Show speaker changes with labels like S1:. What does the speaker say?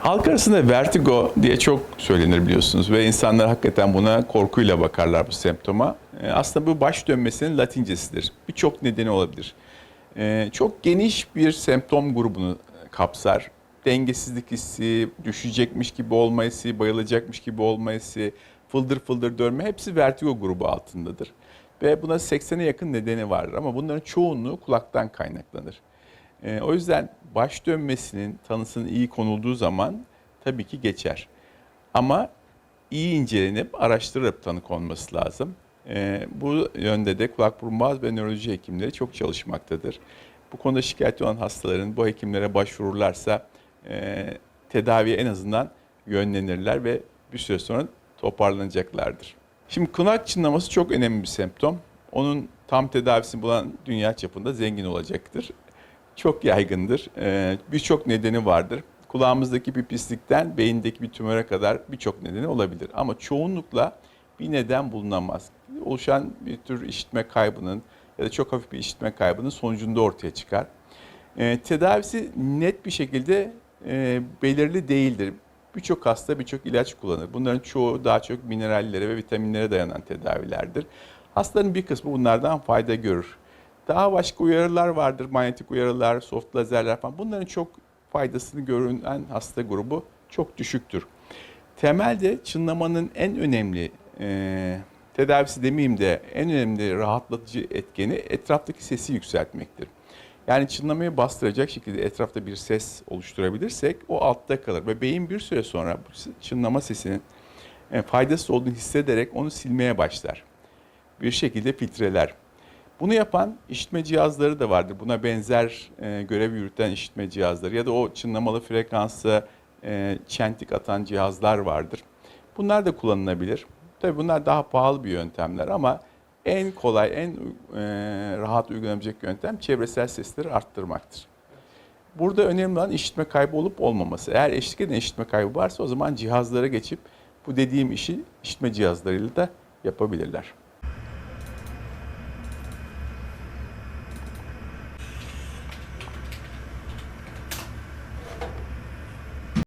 S1: Halk arasında vertigo diye çok söylenir biliyorsunuz ve insanlar hakikaten buna korkuyla bakarlar bu semptoma. E, Aslında bu baş dönmesinin latincesidir. Birçok nedeni olabilir. E, Çok geniş bir semptom grubunu kapsar. Dengesizlik hissi, düşecekmiş gibi olması, bayılacakmış gibi olması, fıldır fıldır dönme hepsi vertigo grubu altındadır. Ve buna 80'e yakın nedeni vardır ama bunların çoğunluğu kulaktan kaynaklanır. Ee, o yüzden baş dönmesinin tanısının iyi konulduğu zaman tabii ki geçer. Ama iyi incelenip araştırılıp tanı konması lazım. Ee, bu yönde de kulak burun boğaz ve nöroloji hekimleri çok çalışmaktadır. Bu konuda şikayetçi olan hastaların bu hekimlere başvururlarsa e, tedaviye en azından yönlenirler ve bir süre sonra toparlanacaklardır. Şimdi kulak çınlaması çok önemli bir semptom. Onun tam tedavisini bulan dünya çapında zengin olacaktır çok yaygındır. Ee, birçok nedeni vardır. Kulağımızdaki bir pislikten beyindeki bir tümöre kadar birçok nedeni olabilir. Ama çoğunlukla bir neden bulunamaz. Oluşan bir tür işitme kaybının ya da çok hafif bir işitme kaybının sonucunda ortaya çıkar. Ee, tedavisi net bir şekilde e, belirli değildir. Birçok hasta birçok ilaç kullanır. Bunların çoğu daha çok minerallere ve vitaminlere dayanan tedavilerdir. Hastaların bir kısmı bunlardan fayda görür. Daha başka uyarılar vardır. Manyetik uyarılar, soft lazerler falan. Bunların çok faydasını görünen hasta grubu çok düşüktür. Temelde çınlamanın en önemli e, tedavisi demeyeyim de en önemli rahatlatıcı etkeni etraftaki sesi yükseltmektir. Yani çınlamayı bastıracak şekilde etrafta bir ses oluşturabilirsek o altta kalır ve beyin bir süre sonra bu çınlama sesinin e, faydası olduğunu hissederek onu silmeye başlar. Bir şekilde filtreler. Bunu yapan işitme cihazları da vardır. Buna benzer e, görev yürüten işitme cihazları ya da o çınlamalı frekansı e, çentik atan cihazlar vardır. Bunlar da kullanılabilir. Tabii bunlar daha pahalı bir yöntemler ama en kolay, en e, rahat uygulanabilecek yöntem çevresel sesleri arttırmaktır. Burada önemli olan işitme kaybı olup olmaması. Eğer eşlik eden işitme kaybı varsa o zaman cihazlara geçip bu dediğim işi işitme cihazlarıyla da yapabilirler.